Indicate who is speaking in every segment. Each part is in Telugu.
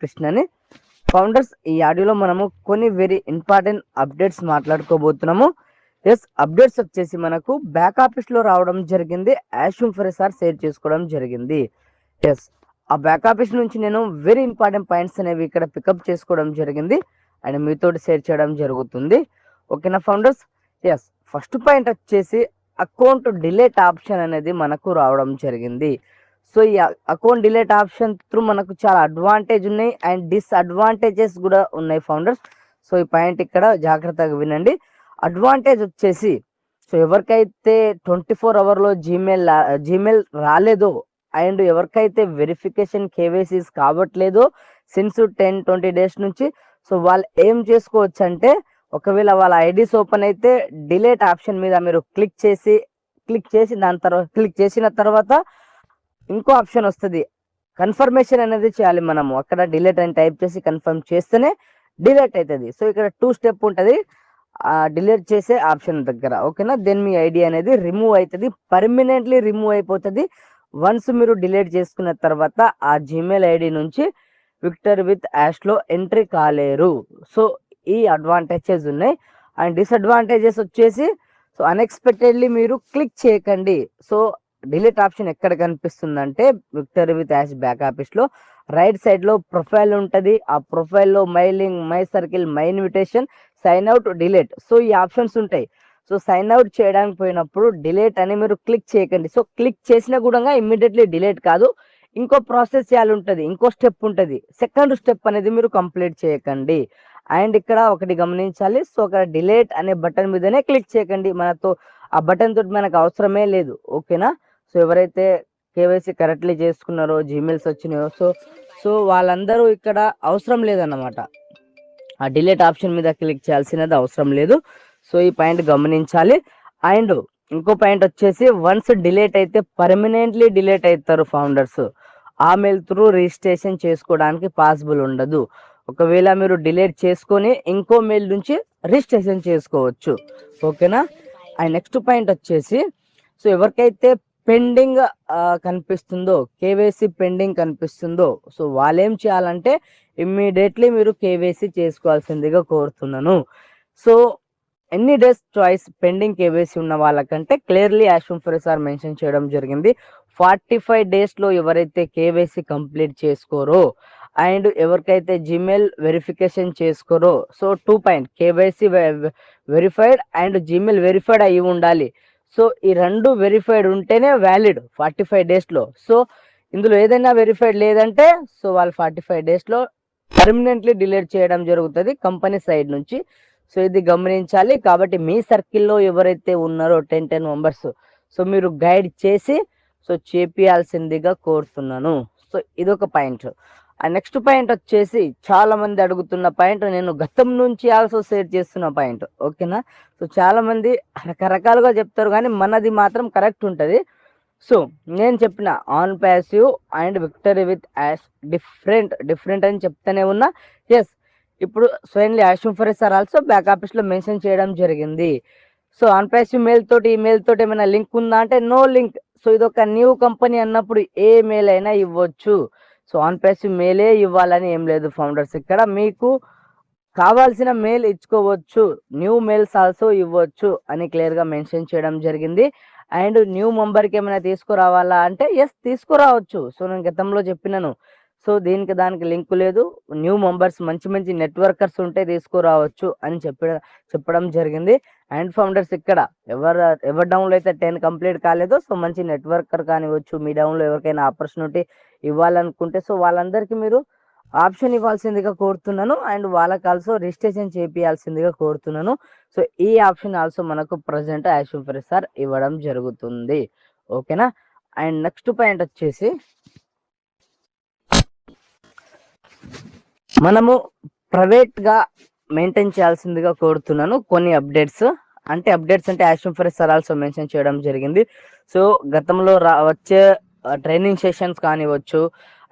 Speaker 1: కృష్ణ అని ఫౌండర్స్ ఈ ఆడియోలో మనము కొన్ని వెరీ ఇంపార్టెంట్ అప్డేట్స్ మాట్లాడుకోబోతున్నాము. ఎస్ అప్డేట్స్ వచ్చేసి మనకు బ్యాక్ ఆఫీస్లో రావడం జరిగింది. యాషూమ్ సార్ షేర్ చేసుకోవడం జరిగింది. ఎస్ ఆ బ్యాక్ ఆఫీస్ నుంచి నేను వెరీ ఇంపార్టెంట్ పాయింట్స్ అనేవి ఇక్కడ పికప్ చేసుకోవడం జరిగింది. అండ్ మీతోటి షేర్ చేయడం జరుగుతుంది. ఓకేనా ఫౌండర్స్ ఎస్ ఫస్ట్ పాయింట్ వచ్చేసి అకౌంట్ డిలేట్ ఆప్షన్ అనేది మనకు రావడం జరిగింది. సో ఈ అకౌంట్ డిలేట్ ఆప్షన్ త్రూ మనకు చాలా అడ్వాంటేజ్ ఉన్నాయి అండ్ డిస్అడ్వాంటేజెస్ కూడా ఉన్నాయి ఫౌండర్స్ సో ఈ పాయింట్ ఇక్కడ జాగ్రత్తగా వినండి. అడ్వాంటేజ్ వచ్చేసి సో ఎవరికైతే ట్వంటీ ఫోర్ అవర్లో జీమెయిల్ జీమెయిల్ రాలేదో అండ్ ఎవరికైతే వెరిఫికేషన్ కేవైసీస్ కావట్లేదో సిన్స్ టెన్ ట్వంటీ డేస్ నుంచి సో వాళ్ళు ఏం చేసుకోవచ్చు అంటే ఒకవేళ వాళ్ళ ఐడీస్ ఓపెన్ అయితే డిలేట్ ఆప్షన్ మీద మీరు క్లిక్ చేసి క్లిక్ చేసి దాని తర్వాత క్లిక్ చేసిన తర్వాత ఇంకో ఆప్షన్ వస్తుంది. కన్ఫర్మేషన్ అనేది చేయాలి మనము. అక్కడ డిలేట్ అని టైప్ చేసి కన్ఫర్మ్ చేస్తేనే డిలేట్ అవుతుంది సో ఇక్కడ టూ స్టెప్ ఉంటుంది. డిలీట్ చేసే ఆప్షన్ దగ్గర. ఓకేనా? దెన్ మీ ఐడి అనేది రిమూవ్ అవుతుంది పర్మనెంట్లీ రిమూవ్ అయిపోతుంది. వన్స్ మీరు డిలీట్ చేసుకున్న తర్వాత ఆ జీమెయిల్ ఐడి నుంచి విక్టర్ విత్ యాష్లో ఎంట్రీ కాలేరు. సో ఈ అడ్వాంటేజెస్ ఉన్నాయి. అండ్ డిసడ్వాంటేజెస్ వచ్చేసి సో అన్ఎక్స్పెక్టెడ్లీ మీరు క్లిక్ చేయకండి. సో డిలీట్ ఆప్షన్ ఎక్కడ కనిపిస్తుందంటే విక్టర్ విత్ యాష్ బ్యాక్ ఆఫీస్లో రైట్ సైడ్లో ప్రొఫైల్ ఉంటుంది. ఆ ప్రొఫైల్లో mailing my link my circle my invitation sign out delete. So ఈ ఆప్షన్స్ ఉంటాయి. సో సైన్ అవుట్ చేయడానికి పోయినప్పుడు డిలీట్ అని మీరు క్లిక్ చేయకండి. సో క్లిక్ చేసినా కూడా ఇమ్మీడియట్లీ డిలీట్ కాదు. ఇంకో ప్రాసెస్ చేయాలి ఉంటుంది. ఇంకో స్టెప్ ఉంటుంది. సెకండ్ స్టెప్ అనేది మీరు కంప్లీట్ చేయకండి. అండ్ ఇక్కడ ఒకటి గమనించాలి. సో అక్కడ డిలేట్ అనే బటన్ మీదనే క్లిక్ చేయకండి. మనతో ఆ బటన్ తోటి మనకు అవసరమే లేదు. ఓకేనా? సో ఎవరైతే కేవైసీ కరెక్ట్లీ చేసుకున్నారో జీమెయిల్స్ వచ్చినాయో సో సో వాళ్ళందరూ ఇక్కడ అవసరం లేదన్నమాట. ఆ డిలేట్ ఆప్షన్ మీద క్లిక్ చేయాల్సినది అవసరం లేదు. సో ఈ పాయింట్ గమనించాలి. అండ్ ఇంకో పాయింట్ వచ్చేసి వన్స్ డిలేట్ అయితే పర్మనెంట్లీ డిలేట్ అవుతారు ఫౌండర్స్. ఆ మెయిల్ త్రూ రిజిస్ట్రేషన్ చేసుకోవడానికి పాసిబుల్ ఉండదు. ఒకవేళ మీరు డిలేట్ చేసుకొని ఇంకో మెయిల్ నుంచి రిజిస్ట్రేషన్ చేసుకోవచ్చు. ఓకేనా? అండ్ నెక్స్ట్ పాయింట్ వచ్చేసి సో ఎవరికైతే పెండింగ్ కనిపిస్తుందో కేవైసీ పెండింగ్ కనిపిస్తుందో సో వాళ్ళేం చేయాలంటే ఇమ్మీడియట్లీ మీరు కేవైసీ చేసుకోవాల్సిందిగా కోరుతున్నాను. సో ఎన్ని డేస్ చాయిస్ పెండింగ్ కేవైసీ ఉన్న వాళ్ళకంటే క్లియర్లీ యాషూమ్ సార్ మెన్షన్ చేయడం జరిగింది. ఫార్టీ ఫైవ్ డేస్లో ఎవరైతే కేవైసీ కంప్లీట్ చేసుకోరో అండ్ ఎవరికైతే Gmail verification చేసుకోరో so two point KYC verified and Gmail verified అయి ఉండాలి. సో ఈ రెండు వెరిఫైడ్ ఉంటేనే వ్యాలిడ్ ఫార్టీ ఫైవ్ డేస్లో సో ఇందులో ఏదైనా వెరిఫైడ్ లేదంటే సో వాళ్ళు ఫార్టీ ఫైవ్ డేస్లో పర్మనెంట్లీ డిలేట్ చేయడం జరుగుతుంది కంపెనీ సైడ్ నుంచి. సో ఇది గమనించాలి. కాబట్టి మీ సర్కిల్లో ఎవరైతే ఉన్నారో టెన్ టెన్ మెంబర్స్ సో మీరు గైడ్ చేసి సో చేపియాల్సిందిగా కోరుతున్నాను. సో ఇది ఒక పాయింట్. నెక్స్ట్ పాయింట్ వచ్చేసి చాలా మంది అడుగుతున్న పాయింట్ నేను గతం నుంచి ఆల్సో షేర్ చేస్తున్న పాయింట్. ఓకేనా సో చాలా మంది రకరకాలుగా చెప్తారు కానీ మనది మాత్రం కరెక్ట్ ఉంటుంది. సో నేను చెప్పిన on passive and victory with Ash different different అని చెప్తానే ఉన్నా. ఎస్ ఇప్పుడు స్వయంలీ యాషిమ్ ఫరీ సార్ ఆల్సో బ్యాక్ ఆఫీస్లో మెన్షన్ చేయడం జరిగింది. సో ఆన్ ప్యాసివ్ మెయిల్ తోటి ఈ మెయిల్ తోటి ఏమైనా లింక్ ఉందా? అంటే నో లింక్ సో ఇది ఒక న్యూ కంపెనీ అన్నప్పుడు ఏ మెయిల్ అయినా ఇవ్వచ్చు. సో ఆన్ ప్యాసివ్ మెయిలే ఇవ్వాలని ఏం లేదు ఫౌండర్స్. ఇక్కడ మీకు కావాల్సిన మెయిల్ ఇచ్చుకోవచ్చు. న్యూ మెయిల్స్ ఆల్సో ఇవ్వచ్చు అని క్లియర్గా మెన్షన్ చేయడం జరిగింది. అండ్ న్యూ మెంబర్కి ఏమైనా తీసుకురావాలా అంటే ఎస్ తీసుకురావచ్చు. సో నేను గతంలో చెప్పినాను. సో దీనికి దానికి లింక్ లేదు. న్యూ మెంబర్స్ మంచి మంచి నెట్వర్కర్స్ ఉంటే తీసుకురావచ్చు అని చెప్ప చెప్పడం జరిగింది. అండ్ ఫౌండర్స్ ఇక్కడ ఎవరు ఎవరి డౌన్లో అయితే టెన్ కంప్లీట్ కాలేదో సో మంచి నెట్వర్కర్ కానివచ్చు మీ డౌన్లో ఎవరికైనా ఆపర్చునిటీ ఇవ్వాలనుకుంటే సో వాళ్ళందరికీ మీరు ఆప్షన్ ఇవ్వాల్సిందిగా కోరుతున్నాను. అండ్ వాళ్ళకి ఆల్సో రిజిస్ట్రేషన్ చేపియాల్సిందిగా కోరుతున్నాను. సో ఈ ఆప్షన్ ఆల్సో మనకు ప్రజెంట్ యాషూఫర్ సార్ ఇవ్వడం జరుగుతుంది. ఓకేనా? అండ్ నెక్స్ట్ పాయింట్ వచ్చేసి మనము ప్రైవేట్గా మెయింటైన్ చేయాల్సిందిగా కోరుతున్నాను కొన్ని అప్డేట్స్. అంటే అప్డేట్స్ అంటే యాషూఫర్ సార్ ఆల్సో మెన్షన్ చేయడం జరిగింది. సో గతంలో రా వచ్చే ట్రైనింగ్ సెషన్స్ కానివచ్చు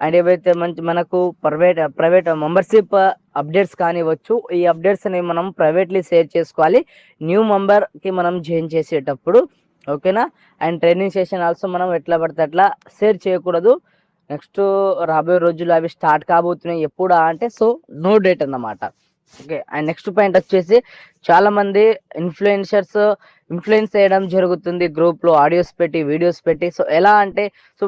Speaker 1: అండ్ ఏవైతే మంచి మనకు ప్రైవేట్ ప్రైవేట్ మెంబర్షిప్ అప్డేట్స్ కానివచ్చు ఈ అప్డేట్స్ అనేవి మనం ప్రైవేట్లీ షేర్ చేసుకోవాలి. న్యూ మెంబర్కి మనం జాయిన్ చేసేటప్పుడు ఓకేనా? అండ్ ట్రైనింగ్ సెషన్ ఆల్సో మనం ఎట్లా పడితే అట్లా షేర్ చేయకూడదు. నెక్స్ట్ రాబోయే రోజుల్లో అవి స్టార్ట్ కాబోతున్నాయి ఎప్పుడా అంటే సో నో డేట్ అన్నమాట. ఓకే అండ్ నెక్స్ట్ పాయింట్ వచ్చేసి చాలా మంది ఇన్ఫ్లుయెన్సర్స్ ఇన్ఫ్లుయెన్స్ చేయడం జరుగుతుంది గ్రూప్లో ఆడియోస్ పెట్టి వీడియోస్ పెట్టి. సో ఎలా అంటే సో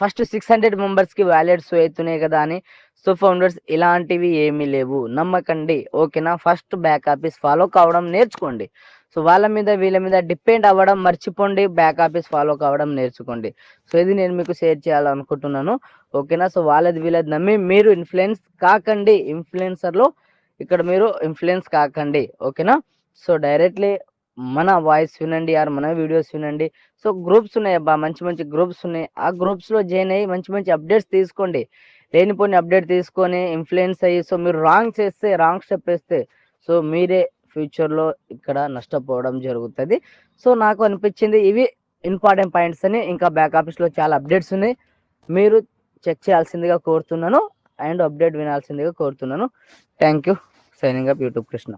Speaker 1: ఫస్ట్ సిక్స్ హండ్రెడ్ మెంబర్స్కి వ్యాలెట్స్ అవుతున్నాయి కదా అని. సో ఫౌండర్స్ ఇలాంటివి ఏమీ లేవు. నమ్మకండి ఓకేనా? ఫస్ట్ బ్యాక్ ఆఫీస్ ఫాలో కావడం నేర్చుకోండి. సో వాళ్ళ మీద వీళ్ళ మీద డిపెండ్ అవ్వడం మర్చిపోండి బ్యాక్ ఆఫీస్ ఫాలో కావడం నేర్చుకోండి. సో ఇది నేను మీకు షేర్ చేయాలనుకుంటున్నాను. ఓకేనా సో వాళ్ళది వీళ్ళది నమ్మి మీరు ఇన్ఫ్లుయెన్స్ కాకండి. ఇన్ఫ్లుయెన్సర్లో ఇక్కడ మీరు ఇన్ఫ్లుయెన్స్ కాకండి. ఓకేనా సో డైరెక్ట్లీ మన వాయిస్ వినండి ఆర్ మన వీడియోస్ వినండి. సో గ్రూప్స్ ఉన్నాయి అబ్బా మంచి మంచి గ్రూప్స్ ఉన్నాయి. ఆ గ్రూప్స్లో జాయిన్ అయ్యి మంచి మంచి అప్డేట్స్ తీసుకోండి. లేనిపోని అప్డేట్ తీసుకొని ఇన్ఫ్లుయెన్స్ అయ్యి సో మీరు రాంగ్ చేస్తే రాంగ్ స్టెప్ వేస్తే సో మీరే ఫ్యూచర్లో ఇక్కడ నష్టపోవడం జరుగుతుంది. సో నాకు అనిపించింది ఇవి ఇంపార్టెంట్ పాయింట్స్ అని ఇంకా బ్యాక్ ఆఫీస్లో చాలా అప్డేట్స్ ఉన్నాయి. మీరు చెక్ చేయాల్సిందిగా కోరుతున్నాను. అండ్ అప్డేట్ వినాల్సిందిగా కోరుతున్నాను. Thank you. Signing up YouTube Krishna.